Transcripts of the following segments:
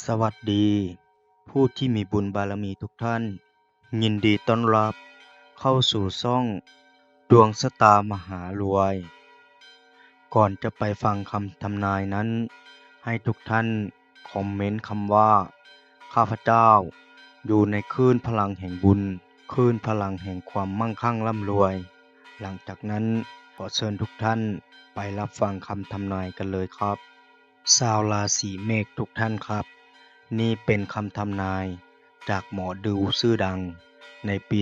สวัสดี ผู้ที่มีบุญบารมีทุกท่าน ยินดีต้อนรับ เข้าสู่ช่อง ดวงชะตามหารวย ก่อนจะไปฟังคำทำนายนั้น ให้ทุกท่านคอมเมนต์คำว่า ข้าพเจ้า อยู่ในคลื่นพลังแห่งบุญคลื่นพลังแห่งความมั่งคั่งร่ำรวย หลังจากนั้นขอเชิญทุกท่านไปรับฟังคำทำนายกันเลยครับ ชาวราศีเมษทุกท่านครับ นี่เป็นคำทำนายจากหมอดูชื่อดังในปี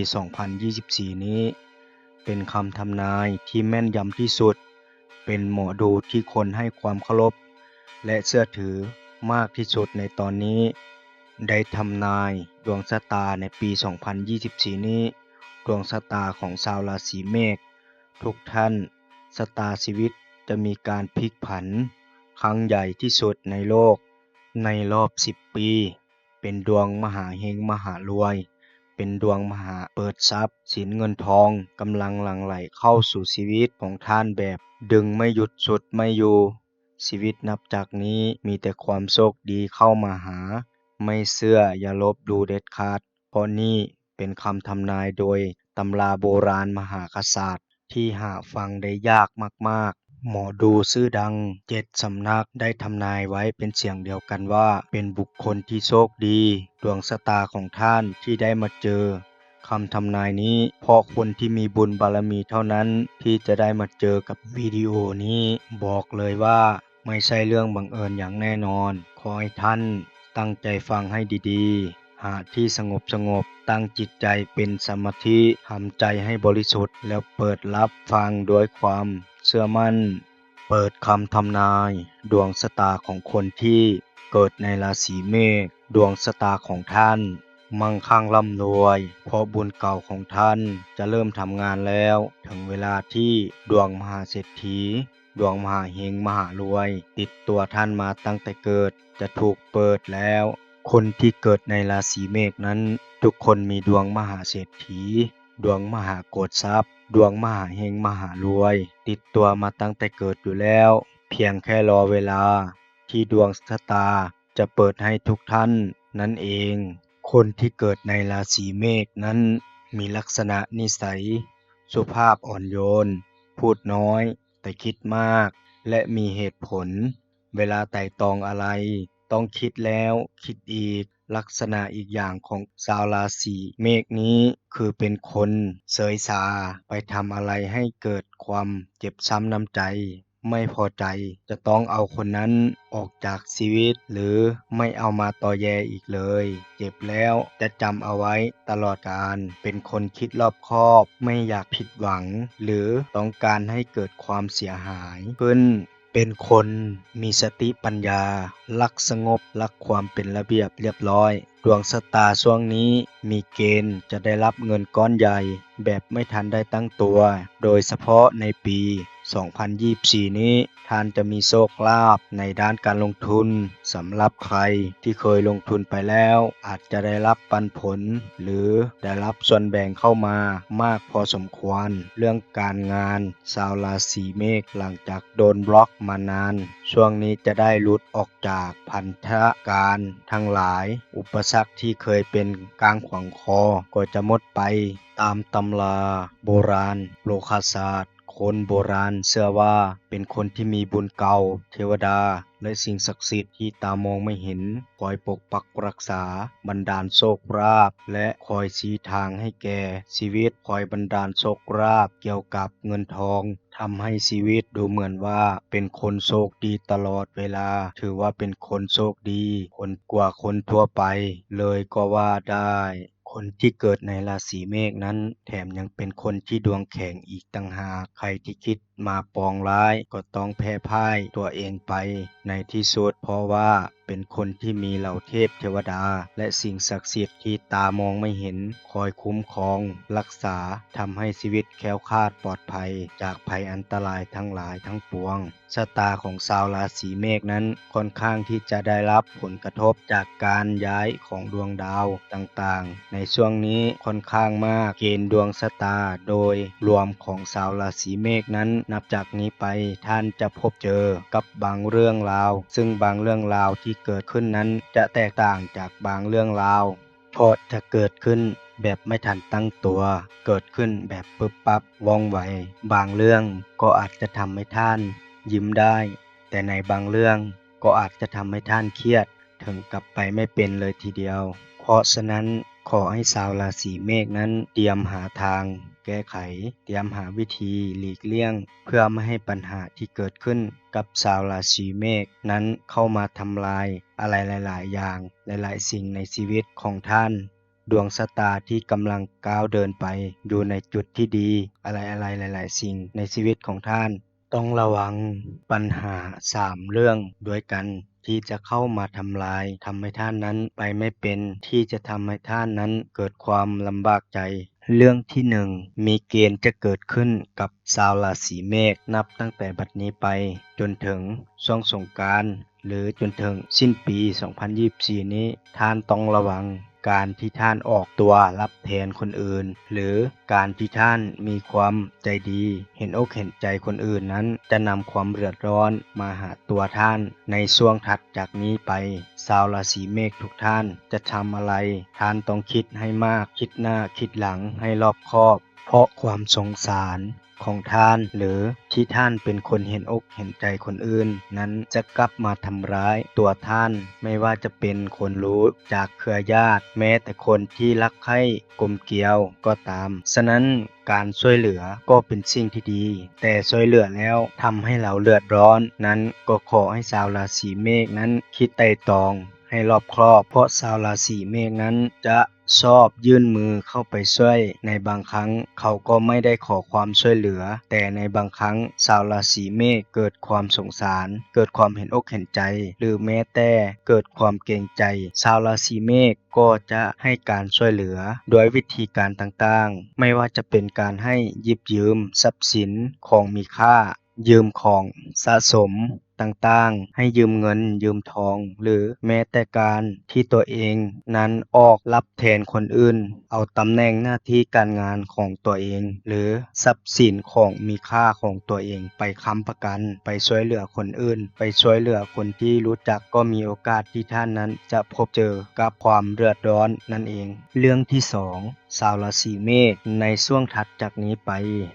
2024 นี้ เป็นคำทำนายที่แม่นยำที่สุด เป็นหมอดูที่คนให้ความเคารพและเชื่อถือมากที่สุดในตอนนี้ ได้ทำนายดวงชะตาในปี 2024 นี้ ดวงชะตาของชาวราศีเมษทุกท่านชะตาชีวิตจะมีการพลิกผัน ครั้งใหญ่ที่สุดในโลก ในรอบ 10 ปี เป็นดวงมหาเฮงมหารวย เป็นดวงมหาเปิดทรัพย์ สินเงินทองกำลังหลั่งไหลเข้าสู่ชีวิตของท่านแบบ ดึงไม่หยุดสุดไม่อยู่ ชีวิตนับจากนี้มีแต่ความโชคดีเข้ามาหา ไม่เชื่ออย่าลบดูเด็ดขาด เพราะนี่เป็นคำทำนายโดยตำราโบราณมหากษัตริย์ที่หาฟังได้ยากมากๆ หมอดูชื่อดังเจ็ดสำนักได้ทำนายไว้เป็นเสียงเดียวกันว่า เป็นบุคคลที่โชคดี ดวงชะตาของท่านที่ได้มาเจอคำทำนายนี้เพราะคนที่มีบุญบารมีเท่านั้นที่จะได้มาเจอกับวิดีโอนี้ บอกเลยว่าไม่ใช่เรื่องบังเอิญอย่างแน่นอน ขอให้ท่านตั้งใจฟังให้ดีๆ หาที่สงบสงบตั้งจิตใจเป็นสมาธิทำใจให้บริสุทธิ์ แล้วเปิดรับฟังด้วยความเชื่อมั่น เปิดคำทำนาย ดวงชะตาของคนที่เกิดในราศีเมษดวงชะตาของท่าน มั่งคั่งร่ำรวย เพราะบุญเก่าของท่านจะเริ่มทำงานแล้ว ถึงเวลาที่ดวงมหาเศรษฐีดวงมหาเฮงมหารวย ติดตัวท่านมาตั้งแต่เกิดจะถูกเปิดแล้ว คนที่เกิดในราศีเมษนั้น ทุกคนมีดวงมหาเศรษฐี ดวงมหาโกฏทรัพย์ ดวงมหาเฮงมหารวย ติดตัวมาตั้งแต่เกิดอยู่แล้ว เพียงแค่รอเวลา ที่ดวงชะตาจะเปิดให้ทุกท่านนั่นเอง คนที่เกิดในราศีเมษนั้น มีลักษณะนิสัย สุภาพอ่อนโยน พูดน้อย แต่คิดมาก และมีเหตุผล เวลาไต่ตองอะไร ต้องคิดแล้วคิดอีก ลักษณะอีกอย่างของชาวราศีเมษนี้คือเป็นคนเสยสาไปทำอะไรให้เกิดความเจ็บช้ำน้ำใจ ไม่พอใจจะต้องเอาคนนั้นออกจากชีวิต หรือไม่เอามาต่อแยอีกเลย เจ็บแล้วจะจำเอาไว้ตลอดกาลเป็นคนคิดรอบคอบ ไม่อยากผิดหวัง หรือต้องการให้เกิดความเสียหายขึ้น เป็นคนมีสติปัญญา รักสงบ รักความเป็นระเบียบเรียบร้อย ดวงสตาช่วงนี้มีเกณฑ์จะได้รับเงินก้อนใหญ่ แบบไม่ทันได้ตั้งตัว โดยเฉพาะในปี 2024 นี้ท่านจะมีโชคลาภในด้านการลงทุนสำหรับใครที่เคยลงทุนไปแล้ว อาจจะได้รับปันผล หรือได้รับส่วนแบ่งเข้ามามากพอสมควร เรื่องการงานชาวราศีเมษหลังจากโดนบล็อกมานาน ช่วงนี้จะได้หลุดออกจากพันธการทั้งหลาย อุปสรรคที่เคยเป็นกลางขวางคอก็จะหมดไปตามตำราโบราณโลคาศาสตร์ คนโบราณเชื่อว่าเป็นคนที่มีบุญเก่า เทวดา และสิ่งศักดิ์สิทธิ์ที่ตามองไม่เห็น คอยปกปักรักษาบันดาลโชคราภและคอยชี้ทางให้แก่ชีวิตคอยบันดาลโชคราภเกี่ยวกับเงินทองทำให้ชีวิตดูเหมือนว่าเป็นคนโชคดีตลอดเวลา ถือว่าเป็นคนโชคดี คนกว่าคนทั่วไป เลยก็ว่าได้ คนที่เกิดในราศีเมษนั้น แถมยังเป็นคนที่ดวงแข็งอีกต่างหากใครที่คิดมาปองร้ายก็ต้องแพ้พ่ายตัวเองไปในที่สุดเพราะว่า เป็นคนที่มีเหล่าเทพเทวดา และสิ่งศักดิ์สิทธิ์ที่ตามองไม่เห็น คอยคุ้มครอง รักษาทำให้ชีวิตแคล้วคลาดปลอดภัย จากภัยอันตรายทั้งหลายทั้งปวงชะตาของชาวราศีเมษนั้นค่อนข้างที่จะได้รับผลกระทบจากการย้ายของดวงดาวต่างๆ ในช่วงนี้ค่อนข้างมากเกณฑ์ดวงชะตาโดยรวมของชาวราศีเมษนั้น นับจากนี้ไปท่านจะพบเจอกับบางเรื่องราว ซึ่งบางเรื่องราวที่เกิดขึ้นนั้นจะแตกต่างจากบางเรื่องราวเพราะจะเกิดขึ้นแบบไม่ทันตั้งตัว เกิดขึ้นแบบปึ๊บปั๊บว่องไว บางเรื่องก็อาจจะทำให้ท่าน ยิ้มได้ แต่ในบางเรื่องก็อาจจะทำให้ท่านเครียด ถึงกลับไปไม่เป็นเลยทีเดียว เพราะฉะนั้นขอให้ชาวราศีเมษนั้นเตรียมหาทาง แก้ไข เตรียมหาวิธีหลีกเลี่ยง เพื่อไม่ให้ปัญหาที่เกิดขึ้นกับชาวราศีเมษนั้นเข้ามาทำลายอะไรหลาย ๆ อย่างหลาย ๆ สิ่งในชีวิตของท่าน ดวงชะตาที่กำลังก้าวเดินไป อยู่ในจุดที่ดีอะไรๆหลาย ๆ สิ่งในชีวิตของท่าน ต้องระวังปัญหาสามเรื่องด้วยกันที่จะเข้ามาทำลายทำให้ท่านนั้นไปไม่เป็น ที่จะทำให้ท่านนั้นเกิดความลำบากใจ เรื่องที่หนึ่งมีเกณฑ์จะเกิดขึ้นกับชาวราศีเมษนับตั้งแต่บัดนี้ไป จนถึงช่วงสงกรานต์ หรือจนถึงสิ้นปี 2024 นี้ ท่านต้องระวังการที่ท่านออกตัวรับแทนคนอื่น หรือการที่ท่านมีความใจดี เห็นอกเห็นใจคนอื่นนั้น จะนำความเดือดร้อนมาหาตัวท่าน ในช่วงถัดจากนี้ไปชาวราศีเมษทุกท่านจะทำอะไร ท่านต้องคิดให้มากคิดหน้าคิดหลังให้รอบคอบ เพราะความสงสาร ของท่าน หรือที่ท่านเป็นคนเห็นอกเห็นใจคนอื่น นั้นจะกลับมาทำร้ายตัวท่าน ไม่ว่าจะเป็นคนรู้จากเครือญาติ แม้แต่คนที่รักใคร่กลมเกลียวก็ตาม ฉะนั้นการช่วยเหลือก็เป็นสิ่งที่ดี แต่ช่วยเหลือแล้วทำให้เราเลือดร้อน นั้นก็ขอให้ชาวราศีเมษนั้นคิดไตร่ตรองให้รอบครอบ เพราะชาวราศีเมษนั้นจะ ชอบยื่นมือเข้าไปช่วย ในบางครั้งเขาก็ไม่ได้ขอความช่วยเหลือ แต่ในบางครั้งชาวราศีเมษเกิดความสงสาร เกิดความเห็นอกเห็นใจ หรือแม้แต่เกิดความเกรงใจชาวราศีเมษก็จะให้การช่วยเหลือโดยวิธีการต่างๆ ไม่ว่าจะเป็นการให้ยิบยืม ทรัพย์สินของมีค่า ยืมของสะสม ต่างๆ ให้ยืมเงิน ยืมทอง หรือแม้แต่การที่ตัวเองนั้นออกรับแทนคนอื่น เอาตำแหน่งหน้าที่การงานของตัวเอง หรือทรัพย์สินของมีค่าของตัวเองไปค้ำประกัน ไปช่วยเหลือคนอื่น ไปช่วยเหลือคนที่รู้จักก็มีโอกาสที่ท่านนั้นจะพบเจอกับความเดือดร้อนนั่นเอง เรื่องที่สอง ชาวราศีเมษในช่วงถัดจากนี้ไป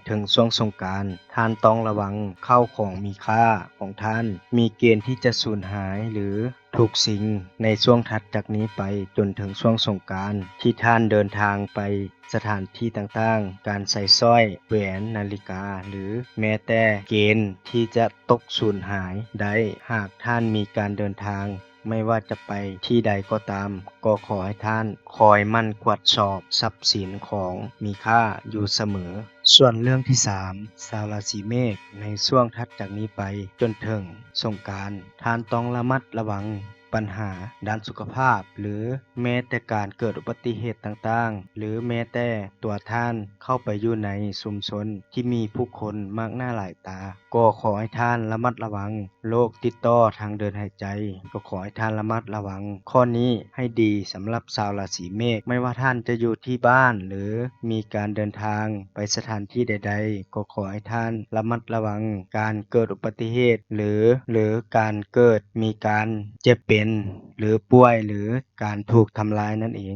ถึงช่วงสงการท่านต้องระวังเข้าของมีค่าของท่าน มีเกณฑ์ที่จะสูญหายหรือถูกสิงในช่วงถัดจากนี้ไปจนถึงช่วงสงการที่ท่านเดินทางไปสถานที่ต่างๆ การใส่สร้อยแหวนนาฬิกา หรือแม้แต่เกณฑ์ที่จะตกสูญหายได้หากท่านมีการเดินทาง ไม่ว่าจะไปที่ใดก็ตาม ก็ขอให้ท่านคอยมั่นกวดสอบทรัพย์สินของมีค่าอยู่เสมอ ส่วนเรื่องที่3ชาวราศีเมษในช่วงทัดจากนี้ไปจนถึงสงการท่านต้องระมัดระวัง ปัญหาด้านสุขภาพ หรือแม้แต่การเกิดอุบัติเหตุต่างๆ หรือแม้แต่ตัวท่านเข้าไปอยู่ในชุมชนที่มีผู้คนมากหน้าหลายตา ก็ขอให้ท่านระมัดระวังโรคติดต่อทางเดินหายใจ ก็ขอให้ท่านระมัดระวัง ข้อนี้ให้ดีสำหรับชาวราศีเมษไม่ว่าท่านจะอยู่ที่บ้านหรือมีการเดินทางไปสถานที่ใด ๆ ก็ขอให้ท่านระมัดระวัง การเกิดอุบัติเหตุ หรือหรือการเกิดมีการเจ็บเป็น หรือป่วยหรือการถูกทำร้ายนั่นเอง